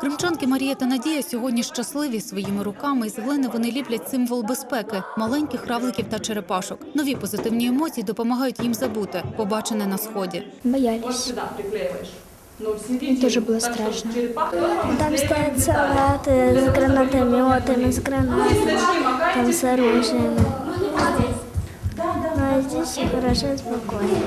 Кримчанки Марія та Надія сьогодні щасливі своїми руками. Із глини вони ліплять символ безпеки маленьких равликів та черепашок. Нові позитивні емоції допомагають їм забути побачене на сході. Боялись. Тоже было страшно. Там стоят салаты с гранатометами, с гранатами, там с оружием Ну а здесь хорошо и спокойно.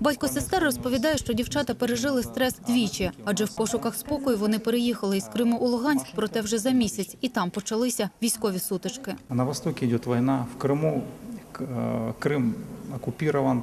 Батько сестер розповідає, що дівчата пережили стрес двічі, адже в пошуках спокою вони переїхали із Криму у Луганськ, проте вже за місяць, і там почалися військові сутички. На востоке идет война, в Крыму к- э, Крым оккупирован, э,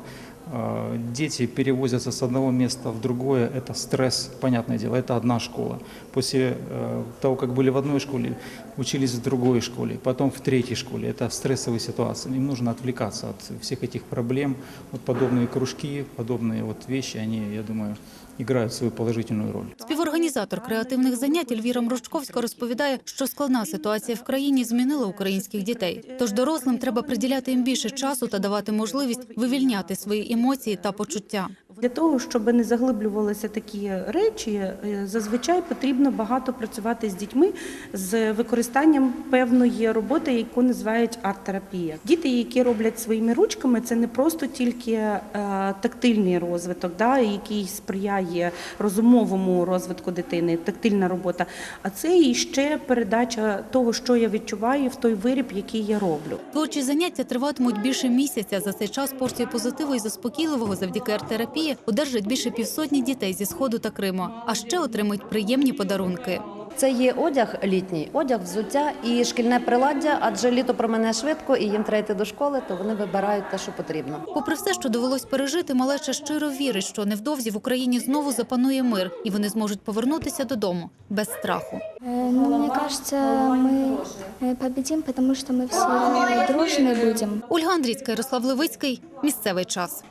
дети перевозятся с одного места в другое, это стресс, понятное дело, это одна школа. После э, того, как были в одной школе, учились в другой школе, потом в третьей школе, это стрессовые ситуации. Им нужно отвлекаться от всех этих проблем. Вот подобные кружки, подобные вот вещи, они, я думаю, играют свою положительную роль. Співорганізатор креативних занять Ельвіра Мрощковська розповідає, що складна ситуація в країні змінила українських дітей. Тож дорослим треба приділяти їм більше часу та давати можливість вивільняти свої емоції та почуття. Для того, щоб не заглиблювалися такі речі, е, зазвичай потрібно багато працювати з дітьми з використанням певної роботи, яку називають арт-терапія. Діти, які роблять своїми ручками, це не просто тільки е, тактильний розвиток, да, який сприяє розумовому розвитку дитини, тактильна робота, а це і ще передача того, що я відчуваю в той виріб, який я роблю. Творчі заняття триватимуть більше місяця. За цей час порцію позитиву і заспокійливого завдяки арт-терапії одержать більше півсотні дітей зі сходу та Криму, а ще отримають приємні подарунки. Це є одяг літній, одяг, взуття і шкільне приладдя, адже літо промине швидко і їм треба йти до школи, то вони вибирають те, що потрібно. Попри все, що довелось пережити, малеча щиро вірить, що невдовзі в Україні знову запанує мир, і вони зможуть повернутися додому без страху. Э, Ну, мне кажется, мы э, победим, потому что мы все дружны будем. Ольга Андрійська, Ярослав Левицький. Місцевий час.